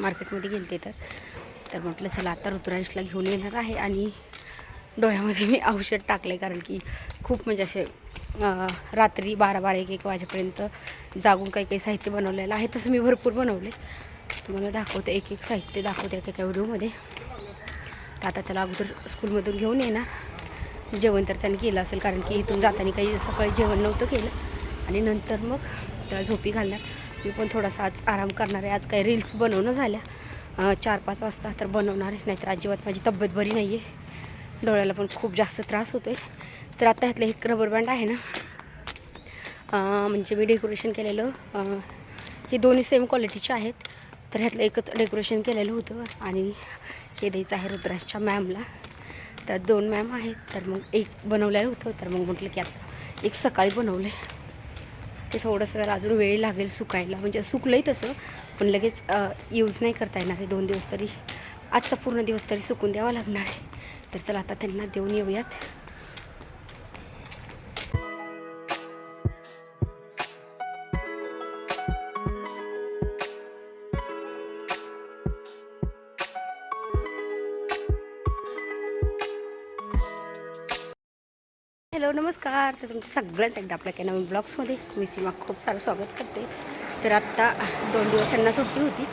मार्केटमध्ये गेले होते तर. तर म्हटलं चला आता ऋतुराजला घेऊन येणार आहे आणि डोळ्यामध्ये मी औषध टाकलं कारण की खूप म्हणजे असे रात्री बारा बारा एक एक वाजेपर्यंत जागून काही काही साहित्य बनवलेलं आहे. तसं मी भरपूर बनवले तुम्हाला दाखवते एक एक साहित्य दाखवते एका एका व्हिडिओमध्ये. तर आता त्याला अगोदर स्कूलमधून घेऊन येणार. जेवण तर त्याने केलं असेल कारण की इथून जाताना काही सकाळी जेवण नव्हतं केलं. आणि नंतर मग त्याला झोपी घालणार. मी पण थोडासा आज आराम करणार आहे. आज काही रील्स बनवणं झाल्या. चार पाच वाजता तर बनवणार आहे. नाहीतर अजिबात माझी तब्येत बरी नाही आहे डोळ्याला पण खूप जास्त त्रास होतो आहे तर आता ह्यातलं एक रबर बँड आहे ना. म्हणजे मी डेकोरेशन केलेलं हे दोन्ही सेम क्वालिटीचे आहेत. तर ह्यातलं एकच डेकोरेशन केलेलं होतं आणि हे द्यायचं आहे रुद्राजच्या मॅमला तर दोन मॅम आहेत. तर मग एक बनवलेलं होतं. तर मग म्हटलं की आता एक सकाळी बनवलं आहे ते थोडंसं त्याला अजून वेळ लागेल सुकायला. म्हणजे सुकलंही तसं पण लगेच यूज नाही करता येणार आहे दोन दिवस तरी. आजचा पूर्ण दिवस तरी सुकून द्यावा लागणार आहे. तर चला आता त्यांना देऊन येऊयात. हॅलो नमस्कार. तर तुमचं सगळ्यांच एकदा आपल्या काही नवीन ब्लॉग्समध्ये मी सीमा खूप सारं स्वागत करते. तर आत्ता दोन दिवसांना सुट्टी होती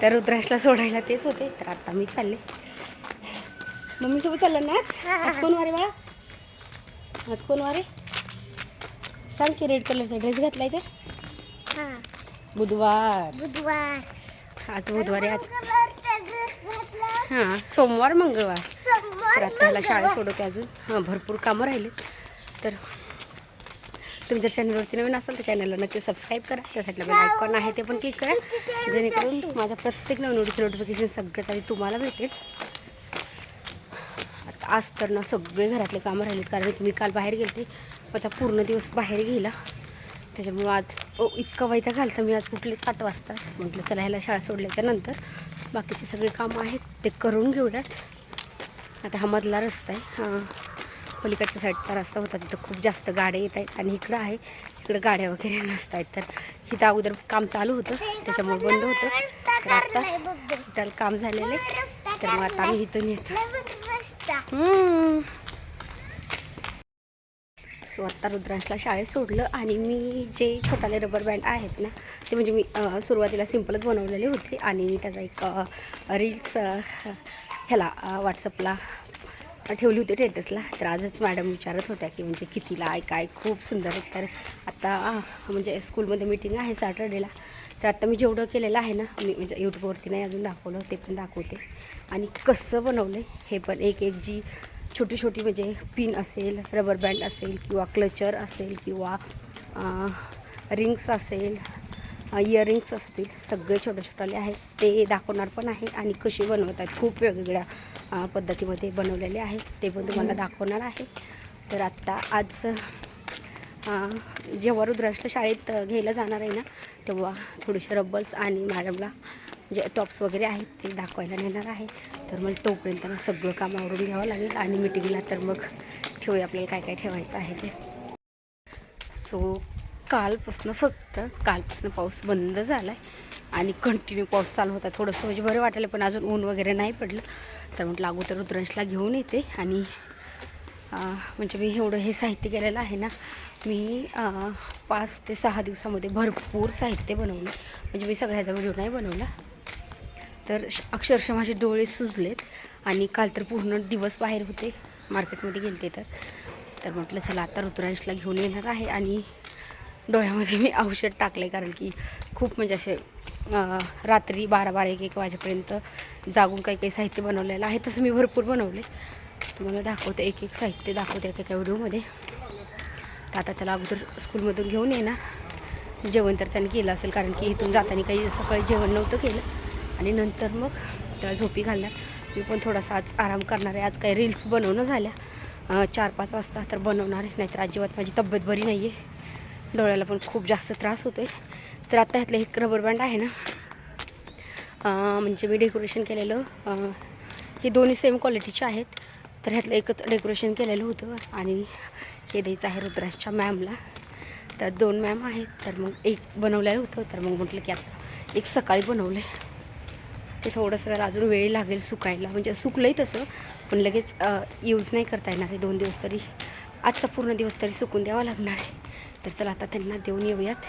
तर रुद्राशला सोडायला तेच होते तर आत्ता मी चालले. मम्मीसोबत चाललं ना आज? कोण वारे बाळा? आज कोण वारे? सांग की रेड कलरचा ड्रेस घातलाय तर. हा. बुधवार. बुधवार. आज बुधवार आज. हां सोमवार मंगळवार. तर आता त्याला शाळेत सोडवते अजून. हां भरपूर कामं राहिले. तर तुम्ही जर चॅनलवरती नवीन असाल तर चॅनलला नक्की सबस्क्राईब करा. त्यासाठी बेल आयकॉन आहे ते पण क्लिक करा. जेणेकरून माझ्या प्रत्येक नवनवीचे नोटिफिकेशन सगळ्यात आधी तुम्हाला भेटेल. आता आज तर ना सगळे घरातले कामं राहिलेत कारण मी काल बाहेर गेले माझा पूर्ण दिवस बाहेर गेला. त्याच्यामुळं आज इतका वैता घालतं मी आज कुठलेच आठ वाजता. म्हटलं चला ह्याला शाळा सोडल्याच्या नंतर बाकीचे सगळे कामं आहेत ते करून घेऊयात. आता हा मधला रस्ता आहे. हां. पलीकडच्या साईडचा रस्ता होता तिथं खूप जास्त गाड्या येत आहेत आणि इकडं आहे इकडं गाड्या वगैरे नसत आहेत. तर इथं अगोदर काम चालू होतं त्याच्यामुळे बंद होतं. तर आता इथं काम झालेलं आहे. तर मग आता आम्ही इथून येतो. सो आत्ता रुद्रांशला शाळेत सोडलं आणि मी जे छोटाले रबर बँड आहेत ना ते म्हणजे मी सुरुवातीला सिम्पलच बनवलेले होते आणि त्याचा एक रील्स ह्याला व्हॉट्सअपला ठेवली होती टेटसला तर आजच मॅडम विचारत होत्या की म्हणजे कितीला आहे काय खूप सुंदर आहे. तर आता म्हणजे स्कूलमध्ये मीटिंग आहे सॅटर्डेला तर आता मी जेवढं केलेलं आहे ना मी म्हणजे यूट्यूबवरती नाही अजून दाखवलं ते पण दाखवते. आणि कसं बनवलं आहे हे पण एक एक जी छोटी छोटी म्हणजे पिन असेल रबर बँड असेल किंवा क्लचर असेल किंवा रिंग्स असेल इयरिंग्स असतील सगळे छोटे छोटाले आहेत ते दाखवणार पण आहे आणि कसे आहेत खूप वेगवेगळ्या पद्धतीमध्ये बनवलेले आहेत ते पण तुम्हाला दाखवणार आहे. तर आत्ता आज जेव्हा रुद्राजला शाळेत घ्यायला जाणार आहे ना तेव्हा थोडेसे रब्बल्स आणि मॅडमला म्हणजे टॉप्स वगैरे आहेत ते दाखवायला नेणार आहे. तर मग तोपर्यंत ना सगळं काम आवरून घ्यावं लागेल आणि मिटिंगला तर मग ठेवूया. आपल्याला काय काय ठेवायचं आहे ते. सो कालपासनं फक्त कालपासून पाऊस बंद झाला आहे आणि कंटिन्यू पाऊस चालू होता. थोडंसं म्हणजे बरं वाटायला पण अजून ऊन वगैरे नाही पडलं. तर म्हटलं अगोदर रुद्रांशला घेऊन येते आणि म्हणजे मी एवढं हे साहित्य केलेलं आहे ना मी पाच ते सहा दिवसामध्ये भरपूर साहित्य बनवले. म्हणजे मी सगळ्याचा व्हिडिओ नाही बनवला. तर श- अक्षरशः माझे डोळे सुजलेत आणि काल तर पूर्ण दिवस बाहेर होते. मार्केटमध्ये गेले तर. तर म्हटलं चला आता रुद्रांशला घेऊन येणार आहे आणि डोळ्यामध्ये मी औषध टाकलं कारण की खूप म्हणजे असे रात्री बारा बारा एक एक वाजेपर्यंत जागून काही काही साहित्य बनवलेलं आहे तसं मी भरपूर बनवले. तुम्हाला दाखवते एक एक साहित्य दाखवते एका एका व्हिडिओमध्ये. तर आता त्याला अगोदर स्कूलमधून घेऊन येणार. जेवण तर त्याने केलं असेल कारण की इथून जाताना काही सकाळी जेवण नव्हतं केलं. आणि नंतर मग त्याला झोपी घालणार. मी पण थोडासा आज आराम करणार आहे. आज काही रील्स बनवणं झाल्या. चार पाच वाजता तर बनवणार आहे. नाहीतर अजिबात माझी तब्येत बरी नाही आहे डोळ्याला पण खूप जास्त त्रास होतो आहे तर आता ह्यातलं एक रबर बँड आहे ना. म्हणजे मी डेकोरेशन केलेलं. हे दोन्ही सेम क्वालिटीचे आहेत. तर ह्यातलं एकच डेकोरेशन केलेलं होतं आणि हे द्यायचं आहे रुद्राजच्या मॅमला तर दोन मॅम आहेत. तर मग एक बनवलेलं होतं. तर मग म्हटलं की आता एक सकाळी बनवलं आहे ते थोडंसं त्याला अजून वेळ लागेल सुकायला. म्हणजे सुकलंही तसं पण लगेच यूज नाही करता येणार. आहे दोन दिवस तरी आजचा पूर्ण दिवस तरी सुकून द्यावा लागणार आहे. तर चला आता त्यांना देऊन येऊयात.